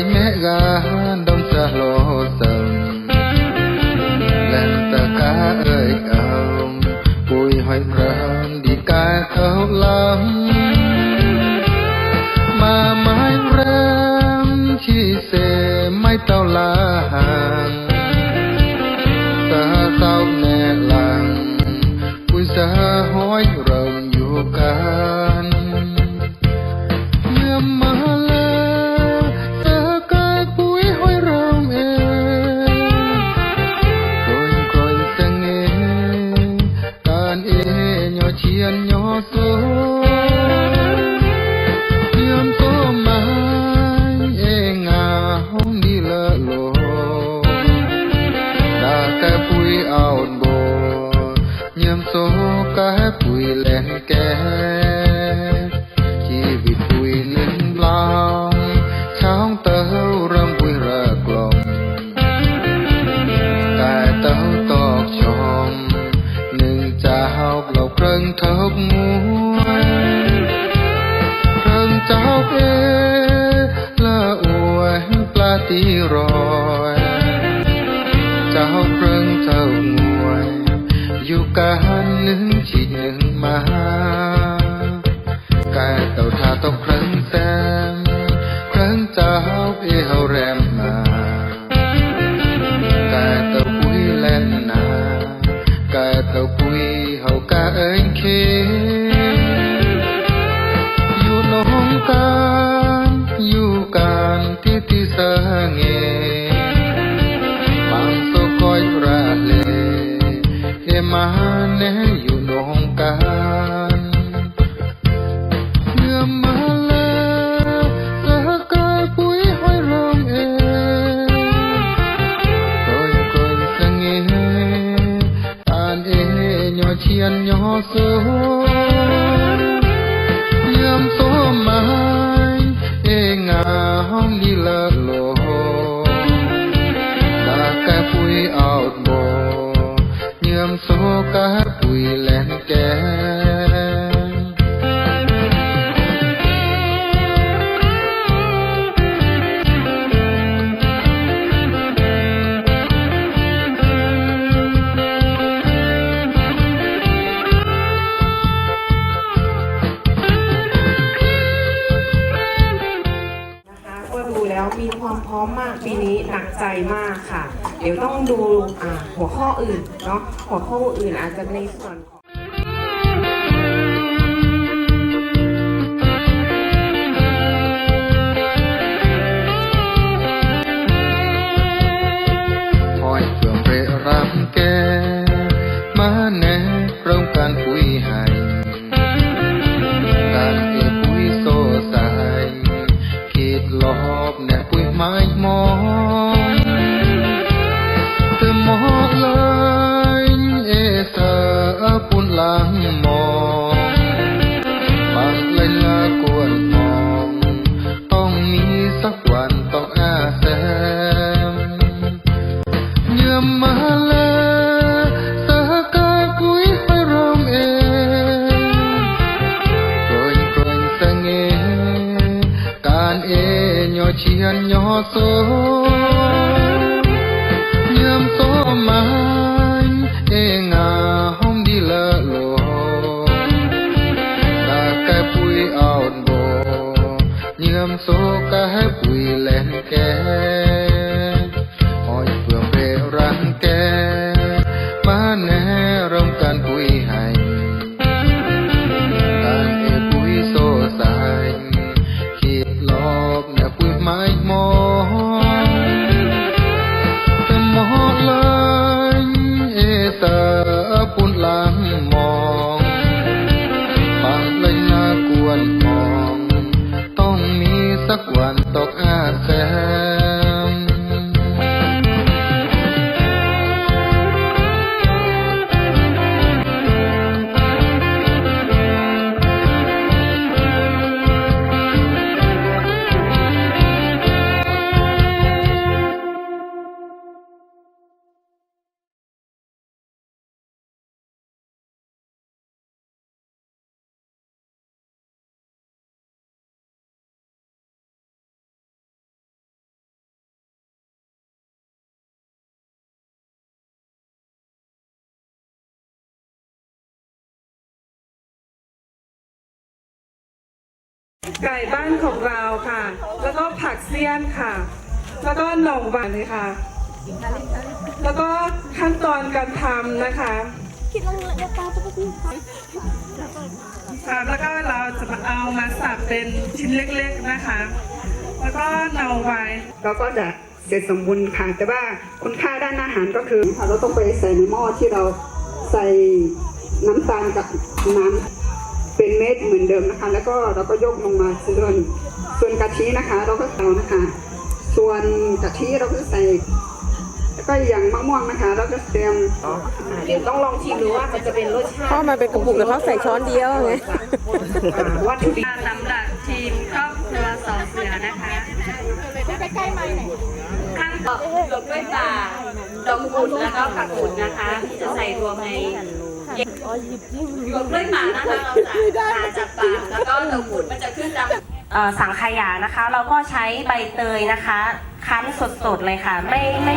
อยแม่กาดอนสะโลสังแลนตะกาเอ้ยเอาปุยหอยพรามดีกาเขาลำมาไม้เริ่มที่เสไม่เต้าลาหางสาเต้าแม่ลังปุยสาหอยเริงอยู่กันเมื่อมา tí rồi. Cháu rừng cháu ngồi. Dù cả nướng chỉ những mà. Cái tàu thả tông khấn xem khấn cháu yêu rèm mà. Cái tàu quý lên nà cái tàu quý hậu cả anh khi emane yunongkan Yamala sahakal pui hoi rong e. Koi koi sang e an e nyo chien nyo so Yam mai e nga hong đi lời หนักใจมากค่ะ เดี๋ยวต้องดูอ่าหัวข้ออื่นเนาะหัวข้ออื่นอาจจะในส่วนของ อบแน่ปุยไม้มองเธอมองเลยเอเสอปุ่นหลังมองบางเลยลากวนมอง ต้องมีสักวันต้องอาแซม เมื่อมาแล้วสหกายปุ้ยให้รำเองกรอยกรอยสังเงการเอnhỏ ง chiên nhỏ số nhâm số mãi, ê ngà, hôm đi lỡ lùa ta cái bụi ảo bồ nhâm số ca ไก่บ้านของเราค่ะ แล้วก็ผักเสี้ยนค่ะ แล้วก็หน่องหวานเลยค่ะ แล้วก็ขั้นตอนการทำนะคะครับแล้วก็เราจะมาเอามาสับเป็นชิ้นเล็กๆนะคะ แล้วก็เนาไว้เราก็จะเสร็จสมบูรณ์ค่ะ แต่ว่าคุณค่าด้านอาหารก็คือค่ะเราต้องไปใส่ในหม้อที่เราใส่น้ำตาลกับน้ำ เป็นเม็ดเหมือนเดิมนะคะ แล้วก็เราก็ยกลงมาส่วนส่วนกะทินะคะ เราก็เอานะคะ ส่วนกะทิเราก็ใส่แล้วก็อย่างมะม่วงนะคะ เราก็เตรียมอ่าเดี๋ยวต้องลองชิมดูว่ามันจะเป็นรสชาติเพราะมันเป็นกระปุกแล้วเขาใส่ช้อนเดียวไงอ่าวัตถุดิบสำหรับทีมครอบครัวสองเสือนะคะขั้นตอนหลบด้วยป่าดอกกุดแล้วก็ผักกุดนะคะที่จะใส่รวมใน หลบด้วยป่านะคะเราจะหาจากป่าแล้วก็เราขุดมันจะขึ้นตามเอ่อสังขยานะคะ เราก็ใช้ใบเตยนะคะ คั้นสดๆเลยค่ะ ไม่ไม่